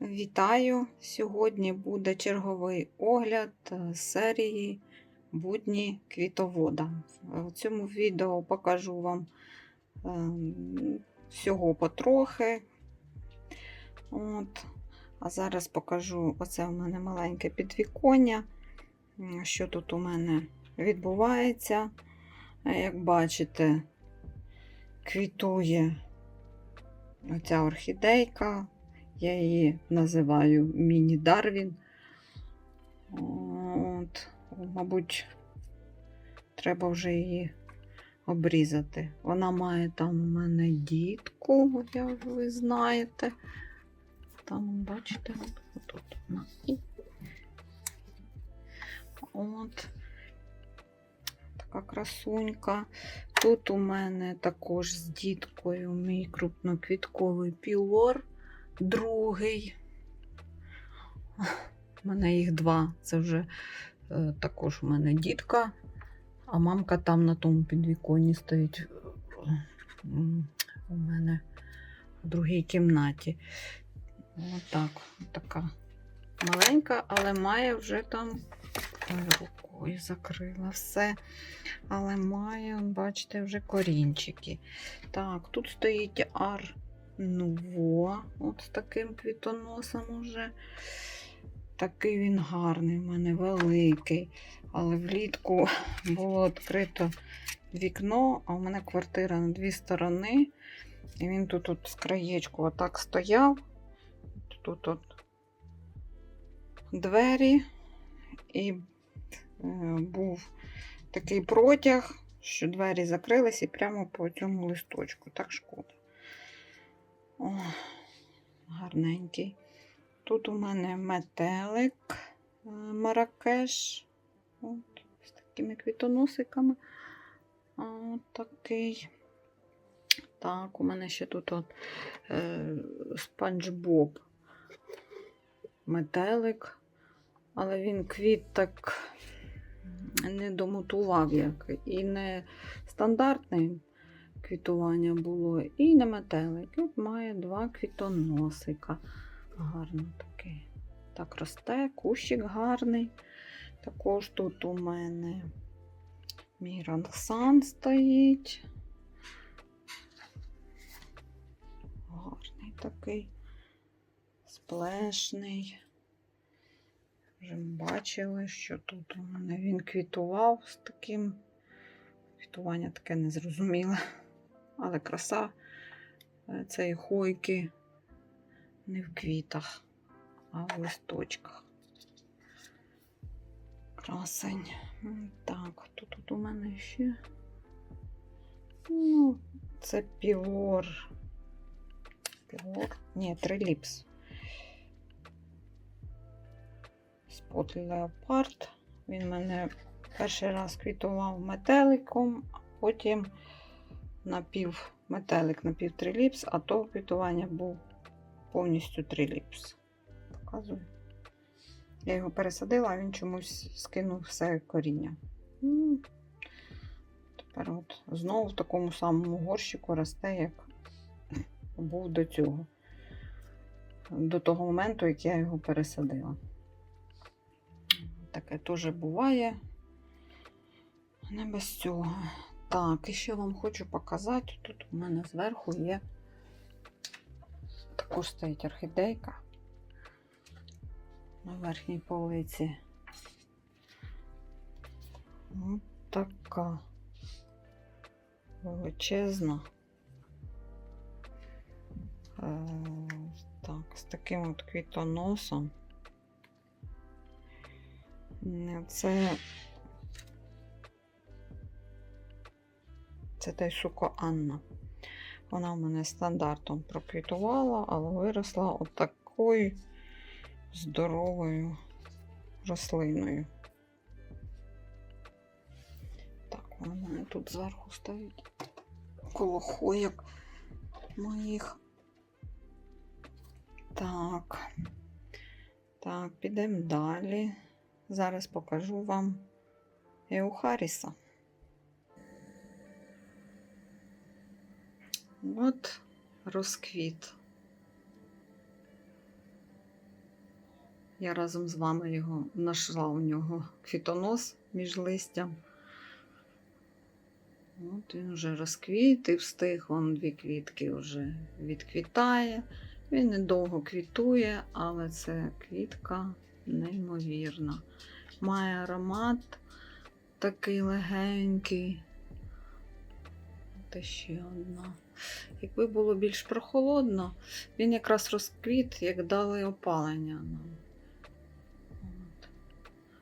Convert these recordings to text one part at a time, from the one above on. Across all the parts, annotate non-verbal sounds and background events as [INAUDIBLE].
Вітаю! Сьогодні буде черговий огляд е, серії Будні квітовода. В цьому відео покажу вам ем, всього потрохи. От. А зараз покажу оце у мене маленьке підвіконня, що тут у мене відбувається. Е, Як бачите, квітує оця орхідейка. Я її називаю міні-Дарвін. От, мабуть, треба вже її обрізати. Вона має там у мене дітку, як ви знаєте. Там, бачите, от тут вона. От. Така красунька. Тут у мене також з діткою мій крупноквітковий пілор другий. У мене їх два. Це вже е, також у мене дітка, а мамка там на тому підвіконні стоїть у мене в другій кімнаті. Отак, така маленька, але має вже там рукою закрила все. Але має, бачите, вже корінчики. Так, тут стоїть ар Нуво, от з таким квітоносом уже. Такий він гарний, в мене великий. Але влітку [LAUGHS] було відкрито вікно, а в мене квартира на дві сторони. І він тут от з краєчку отак стояв. Тут от двері. І е, був такий протяг, що двері закрились і прямо по цьому листочку. Так шкода. О, гарненький. Тут у мене метелик е, Маракеш. От, з такими квітоносиками. От такий. Так, у мене ще тут от, е, спанч Боб. Метелик. Але він квіт так не домутував, як і не стандартне квітування було, і не метелик. От має два квітоносика. Гарно такий. Так росте, кущик гарний. Також тут у мене Мірансан стоїть. Гарний такий, сплешний. Вже бачили, що тут у мене він квітував з таким. Квітування таке незрозуміле. Але краса е, цієї хойки не в квітах, а в листочках. Красень. Так, хто тут у мене ще? Ну, це пілор. Пілор? Ні, триліпс. Спот Леопард. Він мене перший раз квітував метеликом, а потім напів метелик, напів триліпс, а то квітування був повністю триліпс. Показую. Я його пересадила, а він чомусь скинув все коріння. Тепер от знову в такому самому горщику росте, як був до цього. До того моменту, як я його пересадила. Таке теж буває. Не без цього. Так, і ще вам хочу показати. Тут у мене зверху є також стоїть орхідейка на верхній полиці. Ось така величезна. Е, Так, з таким от квітоносом. Це. Це Тайсуко Анна. Вона в мене стандартом проквітувала, але виросла отакою здоровою рослиною. Так, вона мене тут зверху стоїть коло хойок моїх. Так. Так, підемо далі. Зараз покажу вам Еухаріса. От розквіт. Я разом з вами його знайшла у нього квітонос між листям. От він вже розквіт і встиг, вон дві квітки вже відквітає. Він недовго квітує, але це квітка неймовірна. Має аромат такий легенький. Та ще одна. Якби було більш прохолодно, він якраз розквіт, як дали опалення нам. От.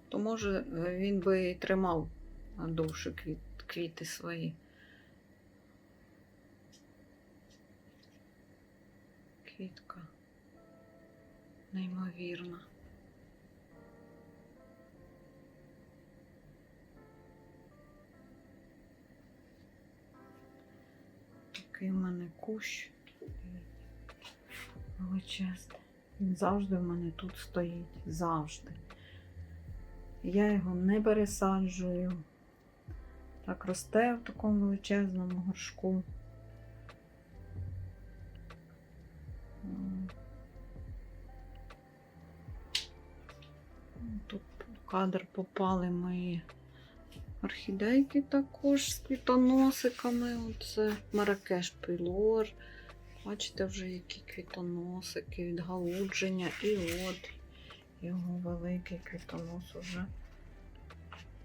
То може е, він би і тримав довше квіт, квіти свої. Квітка. Неймовірна. Такий в мене кущ величезний. Він завжди в мене тут стоїть. Завжди. Я його не пересаджую. Так росте в такому величезному горшку. Тут в кадр попали мої орхідейки також з квітоносиками. Оце Маракеш Пилор. Бачите вже які квітоносики, відгалудження. І от його великий квітонос уже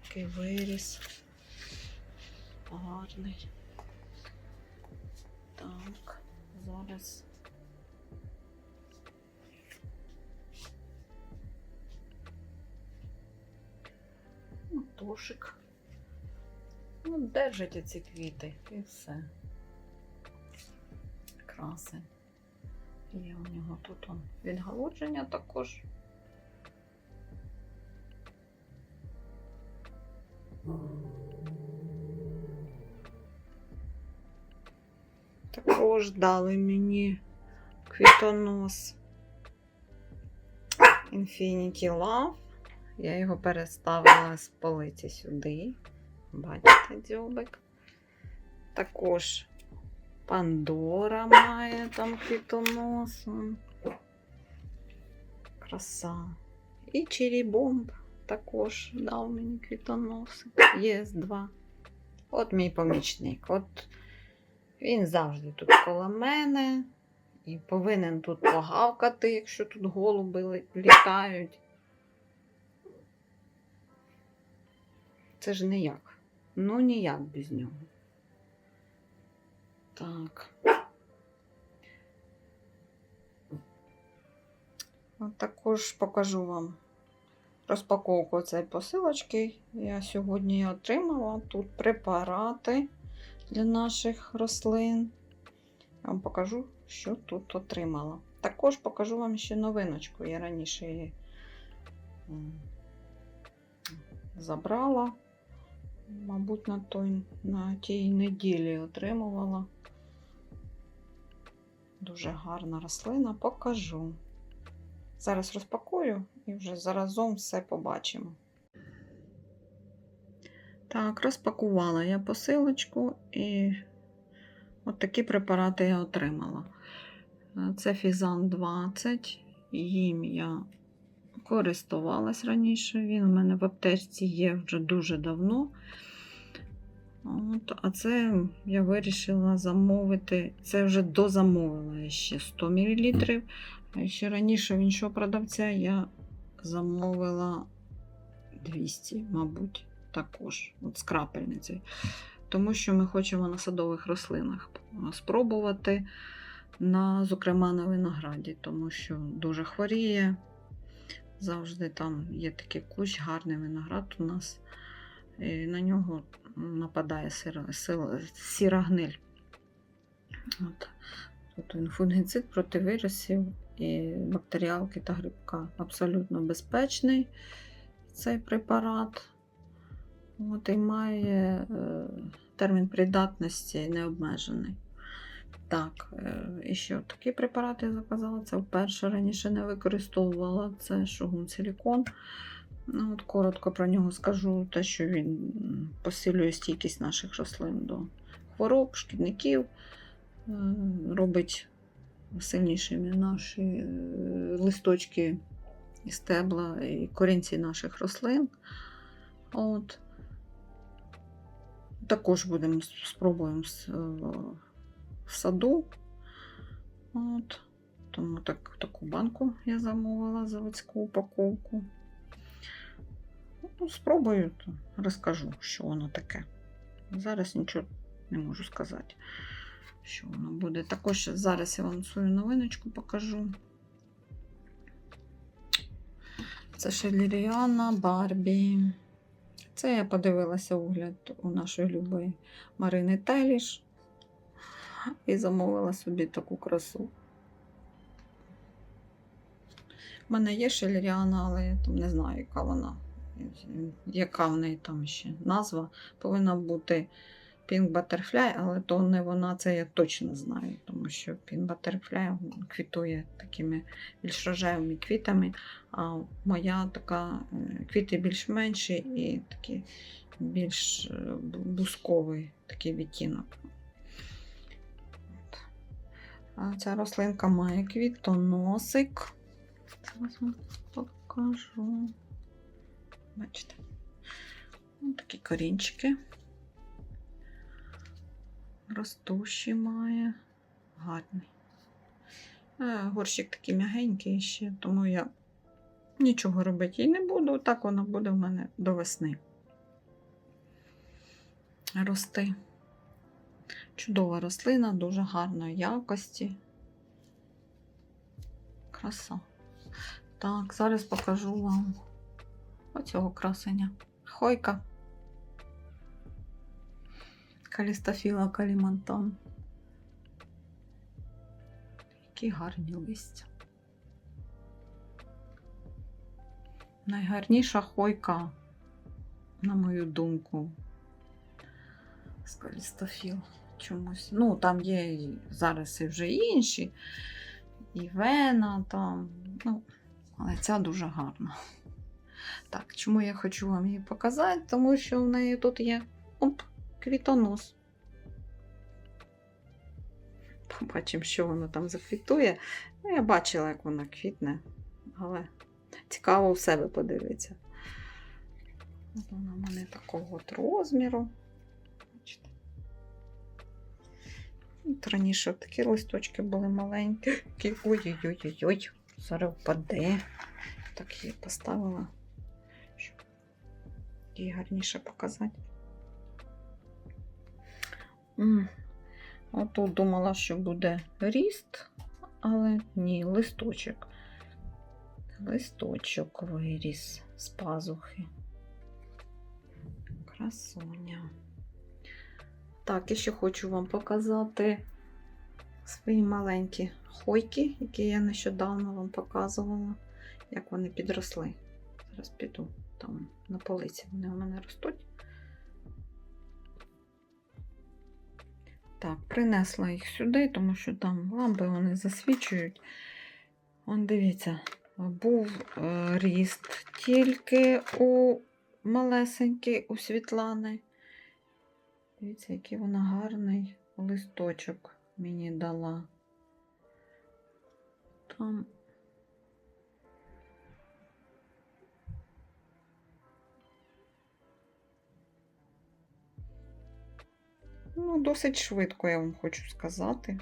такий виріс. Гарний. Так, зараз. Тошик. Ну, держать оці квіти і все. Краси. Є у нього тут он відгалудження також. Також дали мені квітонос Infinity Love. Я його переставила з полиці сюди. Бачите, дзьобик. Також Пандора має там квітонос. Краса. І Черрі-бомб також дав мені квітоносик. Є два. От мій помічник. От він завжди тут коло мене. І повинен тут погавкати, якщо тут голуби літають. Це ж ніяк. Ну ніяк без нього. Так. Також покажу вам розпаковку цієї посилочки. Я сьогодні отримала тут препарати для наших рослин. Я вам покажу, що тут отримала. Також покажу вам ще новиночку. Я раніше її забрала. Мабуть, на, той, на тій неділі отримувала. Дуже гарна рослина, покажу. Зараз розпакую і вже заразом все побачимо. Так, розпакувала я посилочку і от такі препарати я отримала. Е, Це Фізан 20. Їм я користувалась раніше. Він у мене в аптечці є вже дуже давно. От, а це я вирішила замовити. Це вже дозамовила ще 100 мл. Ще раніше в іншого продавця я замовила 200, мабуть, також от з крапельницею. Тому що ми хочемо на садових рослинах спробувати, на, зокрема на винограді, тому що дуже хворіє. Завжди там є такий кущ, гарний виноград у нас. І на нього нападає сира, сила, сіра гниль. От. Тут він фунгіцид проти вірусів і бактеріалки та грибка. Абсолютно безпечний цей препарат. От, і має е, термін придатності необмежений. Так, е, і ще такі препарати я заказала. Це вперше раніше не використовувала. Це шугун силікон. Ну, от коротко про нього скажу, те, що він посилює стійкість наших рослин до хвороб, шкідників, е, робить сильнішими наші е, листочки і стебла, і корінці наших рослин. От. Також будемо спробуємо в саду. От. Тому так, таку банку я замовила заводську упаковку. Ну, спробую, то розкажу, що воно таке. Зараз нічого не можу сказати, що воно буде. Також зараз я вам свою новиночку покажу. Це Шеліріана Барбі. Це я подивилася огляд у нашої любої Марини Теліш [LAUGHS] і замовила собі таку красу. У мене є Шеліріана, але я там не знаю, яка вона. Яка в неї там ще назва. Повинна бути Pink Butterfly, але то не вона, це я точно знаю, тому що Pink Butterfly квітує такими більш рожевими квітами, а моя така е, квіти більш менші і такі більш е, бусковий такий відтінок. А ця рослинка має квітоносик. Зараз вам покажу. Бачите? Ось такі корінчики. Ростущі має. Гарний. Горщик такий м'ягенький ще, тому я нічого робити їй не буду. Так вона буде в мене до весни. Рости. Чудова рослина, дуже гарної якості. Краса. Так, зараз покажу вам оцього красення. Хойка. Калістофіла калімантан. Які гарні листя. Найгарніша хойка, на мою думку, з калістофіл чомусь. Ну, там є зараз і вже інші, і вена там. Ну, але ця дуже гарна. Так, чому я хочу вам її показати? Тому що в неї тут є оп, квітонос. Побачимо, що воно там заквітує. Ну, я бачила, як вона квітне, але цікаво в себе подивитися. Вона в мене такого от розміру. От раніше такі листочки були маленькі. Ой-ой-ой-ой, зараз впаде. Так її поставила, щоб її гарніше показати. Отут думала, що буде ріст, але ні, листочок. Листочок виріс з пазухи. Красуня. Так, і ще хочу вам показати свої маленькі хойки, які я нещодавно вам показувала, як вони підросли. Зараз піду там на полиці вони у мене ростуть. Так, принесла їх сюди, тому що там лампи вони засвічують. Вон дивіться, був е, ріст тільки у малесенький у Світлани. Дивіться, який вона гарний листочок мені дала. Там Ну, досить швидко, я вам хочу сказати.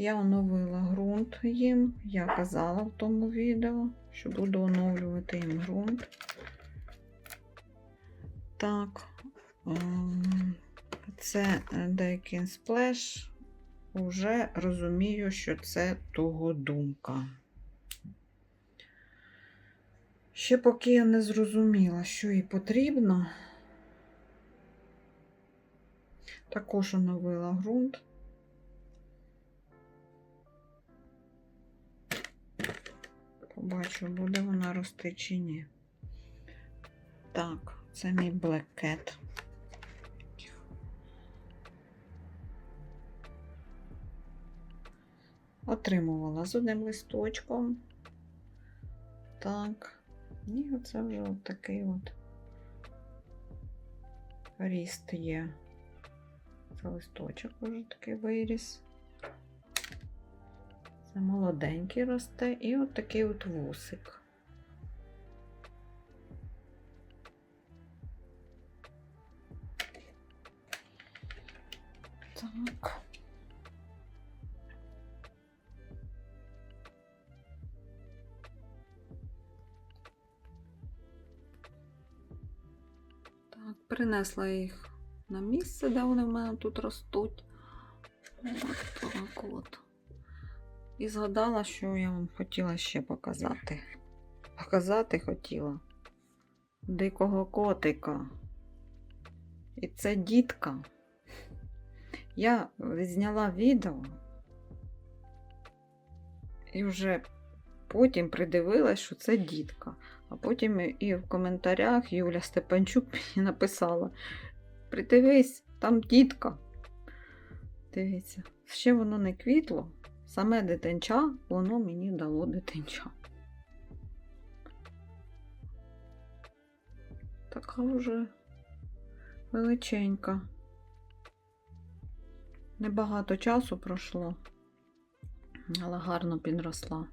Я оновила ґрунт їм. Я казала в тому відео, що буду оновлювати їм ґрунт. Так, ем, це Daikin Splash. Уже розумію, що це того думка. Ще поки я не зрозуміла, що їй потрібно. Також оновила ґрунт. Побачу, буде вона рости чи ні. Так, це мій Black Cat. Отримувала з одним листочком. Так. І оце вже от такий от ріст є. Це листочок вже такий виріс. Молоденький росте і от такий от вусик. Так, принесла їх на місце, де вони в мене тут ростуть. І згадала, що я вам хотіла ще показати. Показати хотіла дикого котика. І це дітка. Я зняла відео і вже потім придивилась, що це дітка. А потім і в коментарях Юля Степанчук [LAUGHS] мені написала: Придивись, там дітка. Дивіться, ще воно не квітло. Саме дитинча, воно мені дало дитинча. Така вже величенька. Небагато часу пройшло, але гарно підросла.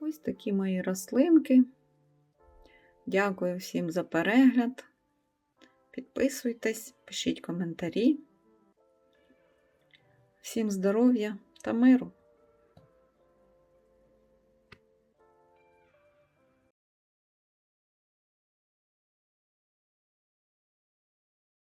Ось такі мої рослинки. Дякую всім за перегляд. Підписуйтесь, пишіть коментарі. Всім здоров'я та миру!